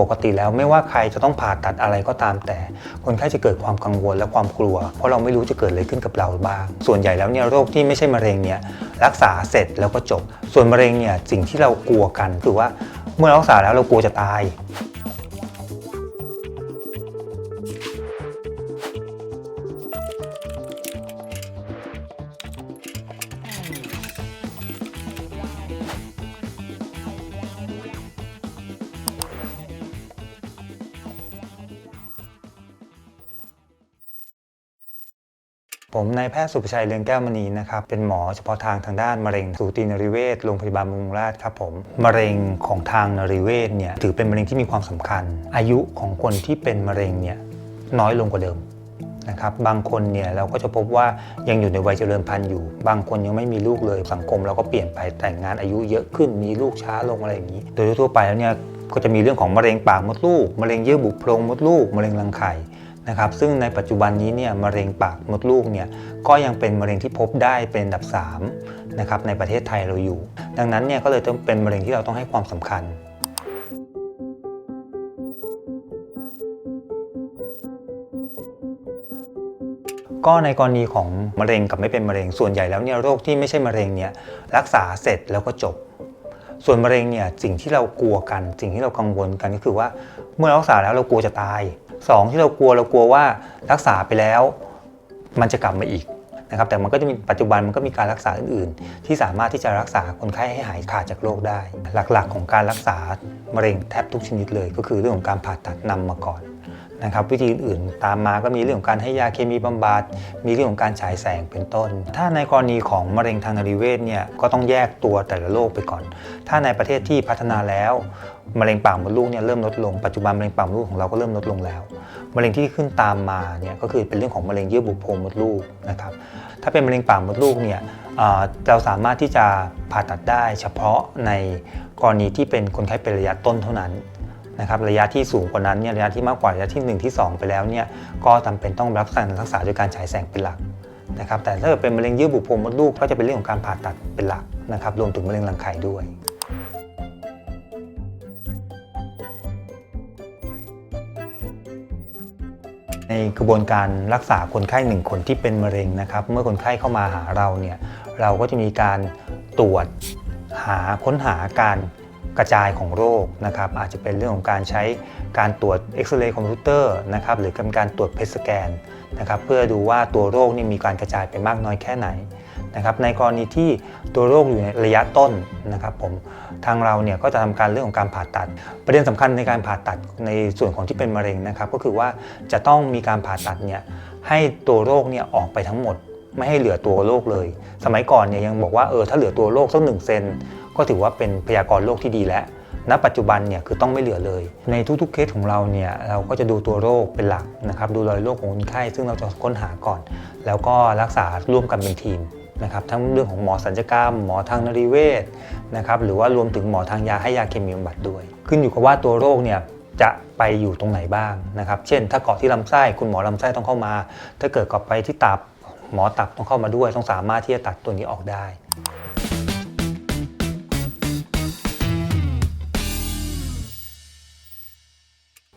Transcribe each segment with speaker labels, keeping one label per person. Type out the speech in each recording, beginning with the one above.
Speaker 1: ปกติแล้วไม่ว่าใครจะต้องผ่าตัดอะไรก็ตามแต่ คนไข้จะเกิดความกังวลและความกลัว เพราะเราไม่รู้จะเกิดอะไรขึ้นกับเราบ้าง ส่วนใหญ่แล้วเนี่ยโรคที่ไม่ใช่มะเร็งเนี่ยรักษาเสร็จแล้วก็จบ ส่วนมะเร็งเนี่ยสิ่งที่เรากลัวกันคือว่าเมื่อรักษาแล้วเรากลัวจะตาย ผมนายแพทย์สุภชัยเรืองแก้วมณีนะครับ เป็นหมอเฉพาะทางทางด้านมะเร็งสูตินรีเวชโรงพยาบาลบำรุงราษฎร์ครับผมมะเร็งของทางนรีเวชเนี่ยถือเป็นมะเร็งที่มีความสำคัญ อายุของคนที่เป็นมะเร็งเนี่ยน้อยลงกว่าเดิมนะครับบางคนเนี่ยเราก็จะพบว่ายังอยู่ในวัยเจริญพันธุ์อยู่ บางคนยังไม่มีลูกเลยสังคมเราก็เปลี่ยนไปแต่งงานอายุเยอะขึ้นมีลูกช้าลงอะไรอย่างนี้ โดยทั่วไปแล้วเนี่ยก็จะมีเรื่องของมะเร็งปากมดลูกมะเร็งเยื่อบุโพรงมดลูกมะเร็งรังไข่ นะครับซึ่งในปัจจุบันนี้เนี่ยมะเร็งปากมดลูกเนี่ยก็ยังเป็นมะเร็งที่พบได้เป็นอันดับ3นะครับในประเทศไทยเราอยู่ ดังนั้นเนี่ยก็เลยต้องเป็นมะเร็งที่เราต้องให้ความสำคัญก็ในกรณีของมะเร็งกับไม่เป็นมะเร็งส่วนใหญ่แล้วเนี่ยโรคที่ไม่ใช่มะเร็งเนี่ยรักษาเสร็จแล้วก็จบ ส่วนมะเร็งเนี่ยสิ่งที่เรากลัวกัน สิ่งที่เรากังวลกันก็คือว่าเมื่อเรารักษาแล้วเรากลัวจะตาย สองที่เรากลัวเรากลัวว่ารักษาไปแล้ว มันจะกลับมาอีกนะครับแต่มันก็จะมีปัจจุบันมันก็มีการรักษาอื่นๆ ที่สามารถที่จะรักษาคนไข้ให้หายขาดจากโรคได้ หลักๆ ของการรักษามะเร็งแทบทุกชนิดเลย ก็คือเรื่องของการผ่าตัดนำมาก่อนนะครับวิธีอื่นๆตามมาก็มีเรื่องของการให้ยาเคมีบำบัดมีเรื่องของการฉายแสงเป็นต้น ถ้าในกรณีของมะเร็งทางนริเวศเนี่ยก็ต้องแยกตัวแต่ละโรคไปก่อน ถ้าในประเทศที่พัฒนาแล้วมะเร็งปากมดลูกเนี่ยเริ่มลดลงปัจจุบันมะเร็งปากมดลูกของเราก็เริ่มลดลงแล้ว มะเร็งที่ขึ้นตามมาเนี่ยก็คือเป็นเรื่องของมะเร็งเยื่อบุโพรงมดลูกนะครับถ้าเป็นมะเร็งปากมดลูกเนี่ยเเราสามารถที่จะผ่าตัดได้เฉพาะในกรณีที่เป็นคนไข้เป็นระยะต้นเท่านั้นนะครับระยะที่สูงกว่านั้นเนี่ยระยะที่มากกว่าระยะที่ 1 ที่ 2 ไปแล้วเนี่ยก็จำเป็นต้องรับการรักษาโดยการฉายแสงเป็นหลักนะครับแต่ถ้าเกิดเป็นมะเร็งเยื่อบุโพรงมดลูกก็จะเป็นเรื่องของการผ่าตัดเป็นหลักนะครับรวมถึงมะเร็งรังไข่ด้วย ในกระบวนการรักษาคนไข้หนึ่งคนที่เป็นมะเร็งนะครับ เมื่อคนไข้เข้ามาหาเราเนี่ยเราก็จะมีการตรวจหาค้นหาการกระจายของโรคนะครับ อาจจะเป็นเรื่องของการใช้การตรวจเอ็กซเรย์คอมพิวเตอร์นะครับหรือการตรวจเพสแกนนะครับ เพื่อดูว่าตัวโรคนี่มีการกระจายไปมากน้อยแค่ไหน นะครับในกรณีที่ตัวโรคอยู่ในระยะต้นนะครับผมทางเราเนี่ยก็จะทำการเรื่องของการผ่าตัด ประเด็นสำคัญในการผ่าตัดในส่วนของที่เป็นมะเร็งนะครับก็คือว่าจะต้องมีการผ่าตัดเนี่ยให้ตัวโรคเนี่ยออกไปทั้งหมด ไม่ให้เหลือตัวโรคเลย สมัยก่อนเนี่ยยังบอกว่าเออถ้าเหลือตัวโรคสักหนึ่งเซนก็ถือว่าเป็นพยากรณ์โรคที่ดีแล้วณปัจจุบันเนี่ยคือต้องไม่เหลือเลย ในทุกๆเคสของเราเนี่ยเราก็จะดูตัวโรคเป็นหลักนะครับดูรอยโรคของคนไข้ซึ่งเราจะค้นหาก่อน แล้วก็รักษาร่วมกันเป็นทีม นะครับทั้งเรื่องของหมอสัญญกรรม หมอทางนริเวศนะครับหรือว่ารวมถึงหมอทางยาให้ยาเคมีบำบัดด้วย ขึ้นอยู่กับว่าตัวโรคเนี่ยจะไปอยู่ตรงไหนบ้างนะครับ เช่น ถ้าเกาะที่ลำไส้คุณหมอลำไส้ต้องเข้ามา ถ้าเกิดเกาะไปที่ตับหมอตับต้องเข้ามาด้วย ต้องสามารถที่จะตัดตัวนี้ออกได้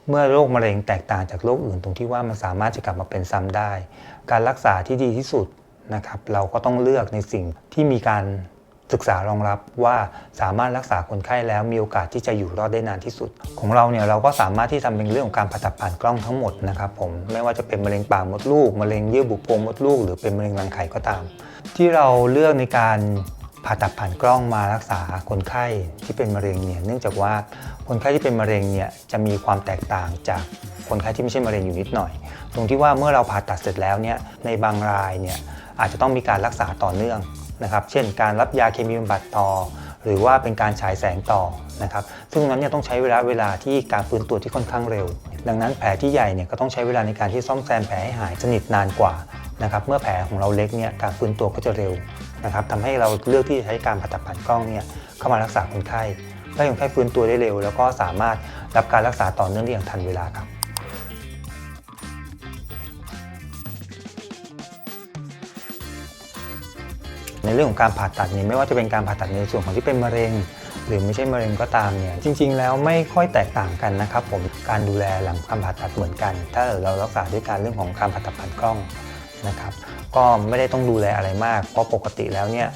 Speaker 1: เมื่อโรคมะเร็งแตกต่างจากโรคอื่นตรงที่ว่ามันสามารถจะกลับมาเป็นซ้ำได้ การรักษาที่ดีที่สุด นะครับเราก็ต้องเลือกในสิ่งที่มีการศึกษารองรับว่าสามารถรักษาคนไข้แล้วมีโอกาสที่จะอยู่รอดได้นานที่สุด ของเราเนี่ยเราก็สามารถที่ทำเป็นเรื่องของการผ่าตัดผ่านกล้องทั้งหมดนะครับผมไม่ว่าจะเป็นมะเร็งปากมดลูกมะเร็งเยื่อบุโพรงมดลูก หรือเป็นมะเร็งรังไข่ก็ตาม ที่เราเลือกในการผ่าตัดผ่านกล้องมารักษาคนไข้ที่เป็นมะเร็งเนี่ยเนื่องจากว่าคนไข้ที่เป็นมะเร็งเนี่ยจะมีความแตกต่างจากคนไข้ที่ไม่ใช่มะเร็งอยู่นิดหน่อย ตรงที่ว่าเมื่อเราผ่าตัดเสร็จแล้วเนี่ยในบางรายเนี่ย อาจจะต้องมีการรักษาต่อเนื่องนะครับ เช่น การรับยาเคมีบำบัดต่อ หรือว่าเป็นการฉายแสงต่อนะครับ ซึ่งนั้นเนี่ยต้องใช้เวลาเวลาที่การฟื้นตัวที่ค่อนข้างเร็ว ดังนั้นแผลที่ใหญ่เนี่ยก็ต้องใช้เวลาในการที่ซ่อมแซมแผลให้หายสนิทนานกว่านะครับ เมื่อแผลของเราเล็กเนี่ยการฟื้นตัวก็จะเร็วนะครับทำให้เราเลือกที่จะใช้การผ่าตัดผ่านกล้องเนี่ยเข้ามารักษาคนไข้เพื่อให้คนไข้ฟื้นตัวได้เร็ว แล้วก็สามารถรับการรักษาต่อเนื่องได้อย่างทันเวลาครับ ในเรื่องของการผ่าตัดเนี่ยไม่ว่าจะเป็นการผ่าตัดในส่วนของที่เป็นมะเร็ง หรือไม่ใช่มะเร็งก็ตามเนี่ยจริง ๆ แล้วไม่ค่อยแตกต่างกันนะครับผมการดูแลหลังการผ่าตัดเหมือนกัน ถ้าเรารักษาด้วยการเรื่องของการผ่าตัดผ่านกล้องนะครับก็ไม่ได้ต้องดูแลอะไรมาก เพราะปกติแล้วเนี่ย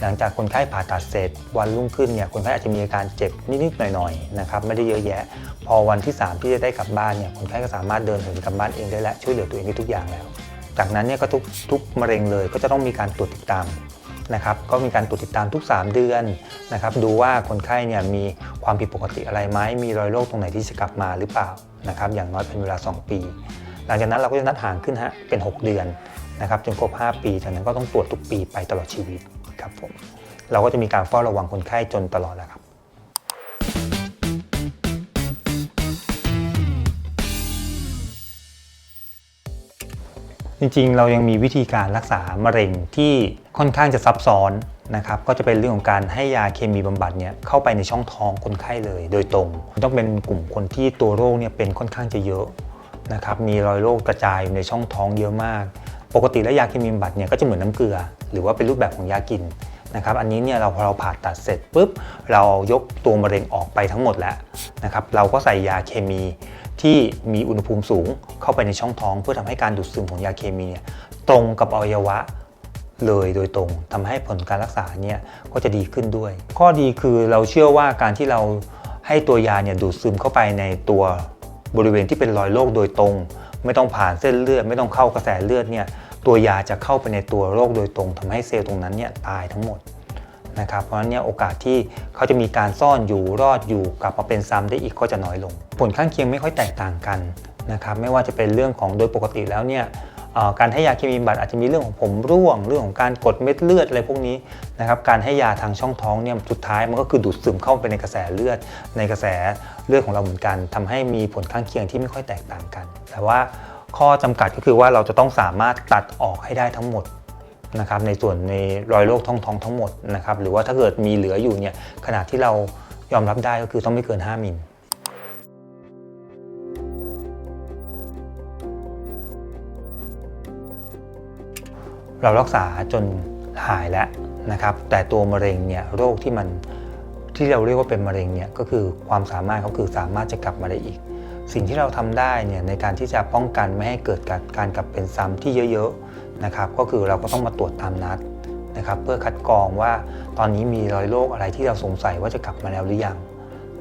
Speaker 1: หลังจากคนไข้ผ่าตัดเสร็จ วันรุ่งขึ้นเนี่ยคนไข้อาจจะมีอาการเจ็บนิดๆหน่อยๆนะครับไม่ได้เยอะแยะ พอวันที่ 3 ที่จะได้กลับบ้านเนี่ยคนไข้ก็สามารถเดินเหินกลับบ้านเองได้และช่วยเหลือตัวเองได้ทุกอย่างแล้ว จากนั้นเนี่ยก็ทุกทุกมะเร็งเลยก็จะต้องมีการตรวจติดตาม นะครับก็มีการตรวจติดตามทุก 3 เดือนนะครับดูว่าคนไข้เนี่ยมีความผิดปกติอะไรไหมมีรอยโรคตรงไหนที่จะกลับมาหรือเปล่านะครับอย่างน้อยเป็นเวลา 2 ปี หลังจากนั้นเราก็จะนัดห่างขึ้นฮะเป็น 6 เดือนนะครับจนครบ 5 ปีจากนั้นก็ต้องตรวจทุกปีไปตลอดชีวิตครับผมเราก็จะมีการเฝ้าระวังคนไข้จนตลอดแหละครับ จริงๆ เรายังมีวิธีการรักษามะเร็งที่ค่อนข้างจะซับซ้อนนะครับก็จะเป็นเรื่องของการให้ยาเคมีบำบัดเนี่ยเข้าไปในช่องท้องคนไข้เลย โดยตรง ต้องเป็นกลุ่มคนที่ตัวโรคเนี่ยเป็นค่อนข้างจะเยอะนะครับมีรอยโรคกระจายอยู่ในช่องท้องเยอะมาก ปกติแล้วยาเคมีบำบัดเนี่ยก็จะเหมือนน้ำเกลือ หรือว่าเป็นรูปแบบของยากินนะครับอันนี้เนี่ยเราพอเราผ่าตัดเสร็จปุ๊บเรายกตัวมะเร็งออกไปทั้งหมดแล้วนะครับเราก็ใส่ยาเคมี ที่มีอุณหภูมิสูงเข้าไปในช่องท้อง เพื่อทำให้การดูดซึมของยาเคมีเนี่ยตรงกับอวัยวะเลยโดยตรงทำให้ผลการรักษาเนี่ยก็จะดีขึ้นด้วย ข้อดีคือเราเชื่อว่าการที่เราให้ตัวยาเนี่ยดูดซึมเข้าไปในตัวบริเวณที่เป็นรอยโรคโดยตรง ไม่ต้องผ่านเส้นเลือด ไม่ต้องเข้ากระแสเลือดเนี่ยตัวยาจะเข้าไปในตัวโรคโดยตรงทำให้เซลล์ตรงนั้นเนี่ยตายทั้งหมด นะครับเพราะฉะนั้นเนี่ยโอกาสที่เขาจะมีการซ่อนอยู่รอดอยู่กลับมาเป็นซ้ำได้อีกก็จะน้อยลง ผลข้างเคียงไม่ค่อยแตกต่างกันนะครับไม่ว่าจะเป็นเรื่องของโดยปกติแล้วเนี่ยการให้ยาเคมีบำบัดอาจจะมีเรื่องของผมร่วงเรื่องของการกดเม็ดเลือดอะไรพวกนี้นะครับการให้ยาทางช่องท้องเนี่ยสุดท้ายมันก็คือดูดซึมเข้าไปในกระแสเลือด ในกระแสเลือดของเราเหมือนกันทำให้มีผลข้างเคียงที่ไม่ค่อยแตกต่างกัน แต่ว่าข้อจำกัดก็คือว่าเราจะต้องสามารถตัดออกให้ได้ทั้งหมด นะครับในส่วนในรอยโรคท้องท้องทั้งหมดนะครับหรือว่าถ้าเกิดมีเหลืออยู่เนี่ยขนาดที่เรายอมรับได้ก็คือต้องไม่เกิน 5มิลเรารักษาจนหายแล้วนะครับ แต่ตัวมะเร็งเนี่ยโรคที่มันที่เราเรียกว่าเป็นมะเร็งเนี่ยก็คือความสามารถเขาคือสามารถจะกลับมาได้อีก สิ่งที่เราทำได้เนี่ยในการที่จะป้องกันไม่ให้เกิดการกลับเป็นซ้ำที่เยอะๆ นะครับก็คือเราก็ต้องมาตรวจตามนัดนะครับเพื่อคัดกรองว่าตอนนี้มีรอยโรคอะไรที่เราสงสัยว่าจะกลับมาแล้วหรือยัง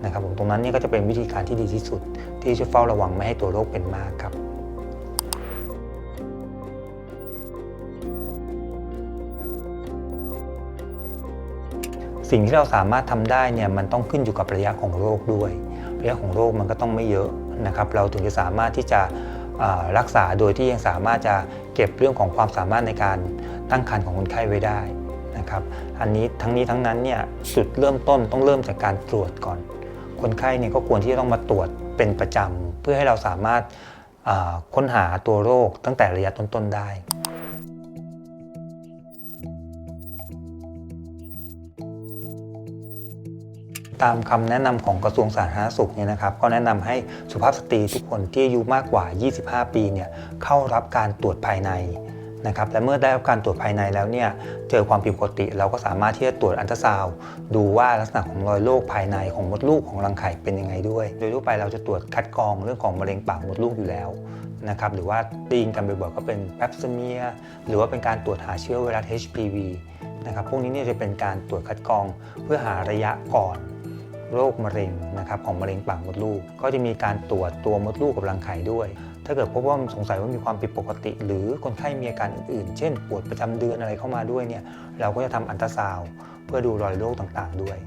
Speaker 1: นะครับผมตรงนั้นนี่ก็จะเป็นวิธีการที่ดีที่สุด ที่จะเฝ้าระวังไม่ให้ตัวโรคเป็นมากครับสิ่งที่เราสามารถทำได้เนี่ยมันต้องขึ้นอยู่กับระยะของโรคด้วย ระยะของโรคมันก็ต้องไม่เยอะนะครับ เราถึงจะสามารถที่จะ รักษาโดยที่ยังสามารถจะเก็บเรื่องของความสามารถในการตั้งครรภ์ของคนไข้ไว้ได้นะครับอันนี้ทั้งนี้ทั้งนั้นเนี่ยจุดเริ่มต้นต้องเริ่มจากการตรวจก่อน คนไข้เนี่ยก็ควรที่จะต้องมาตรวจเป็นประจำ เพื่อให้เราสามารถค้นหาตัวโรคตั้งแต่ระยะต้นๆได้ ตามคำแนะนำของกระทรวงสาธารณสุขเนี่ยนะครับ ก็แนะนำให้สุภาพสตรีทุกคนที่อายุมากกว่า 25 ปีเนี่ยเข้ารับการตรวจภายในนะครับและเมื่อได้รับการตรวจภายในแล้วเนี่ยเจอความผิดปกติ เราก็สามารถที่จะตรวจอันตราซาวดูว่าลักษณะของรอยโรคภายในของมดลูกของรังไข่เป็นยังไงด้วย โดยทั่วไปเราจะตรวจคัดกรองเรื่องของมะเร็งปากมดลูกอยู่แล้วนะครับหรือว่าได้ยินกันบ่อยๆก็เป็นแปปซเมียหรือว่าเป็นการตรวจหาเชื้อไวรัส HPV นะครับพวกนี้เนี่ยจะเป็นการตรวจคัดกรองเพื่อหาระยะก่อน โรคมะเร็งนะครับของมะเร็งปากมดลูก ก็จะมีการตรวจตัวมดลูกกับรังไข่ด้วย ถ้าเกิดพบว่าสงสัยว่ามีความผิดปกติ หรือคนไข้มีอาการอื่นๆ เช่น ปวดประจำเดือนอะไรเข้ามาด้วยเนี่ยเราก็จะทำอันตราซาวด์เพื่อดูรอยโรคต่างๆ ด้วย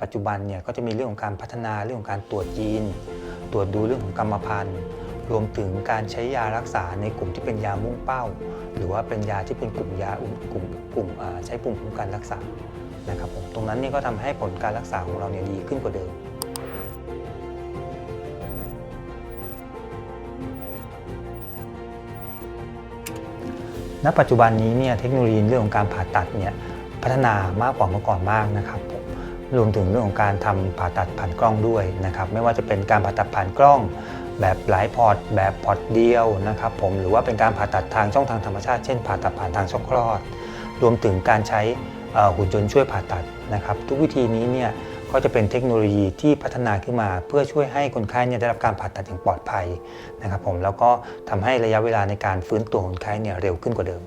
Speaker 1: ปัจจุบันเนี่ยก็จะมีเรื่องของการพัฒนาเรื่องของการตรวจยีน ตรวจดูเรื่องของกรรมพันธุ์ รวมถึงการใช้ยารักษาในกลุ่มที่เป็นยามุ่งเป้า หรือว่าเป็นยาที่เป็นกลุ่มยากลุ่มกลุ่มใช้ปุ่มคุ้มกันรักษานะครับผมตรงนั้นนี่ก็ทำให้ผลการรักษาของเราเนี่ยดีขึ้นกว่าเดิมณปัจจุบันนี้เนี่ยเทคโนโลยีเรื่องของการผ่าตัดเนี่ยพัฒนามากกว่าเมื่อก่อนมากนะครับผมรวมถึงเรื่องของการทำผ่าตัดผ่านกล้องด้วยนะครับไม่ว่าจะเป็นการผ่าตัดผ่านกล้อง แบบหลายพอร์ตแบบพอร์ตเดียวนะครับผมหรือว่าเป็นการผ่าตัดทางช่องทางธรรมชาติ เช่นผ่าตัดผ่านทางช่องคลอด รวมถึงการใช้หุ่นยนต์ช่วยผ่าตัดนะครับ ทุกวิธีนี้เนี่ยก็จะเป็นเทคโนโลยีที่พัฒนาขึ้นมา เพื่อช่วยให้คนไข้เนี่ยได้รับการผ่าตัดอย่างปลอดภัยนะครับผมแล้วก็ทำให้ระยะเวลาในการฟื้นตัวคนไข้เนี่ยเร็วขึ้นกว่าเดิม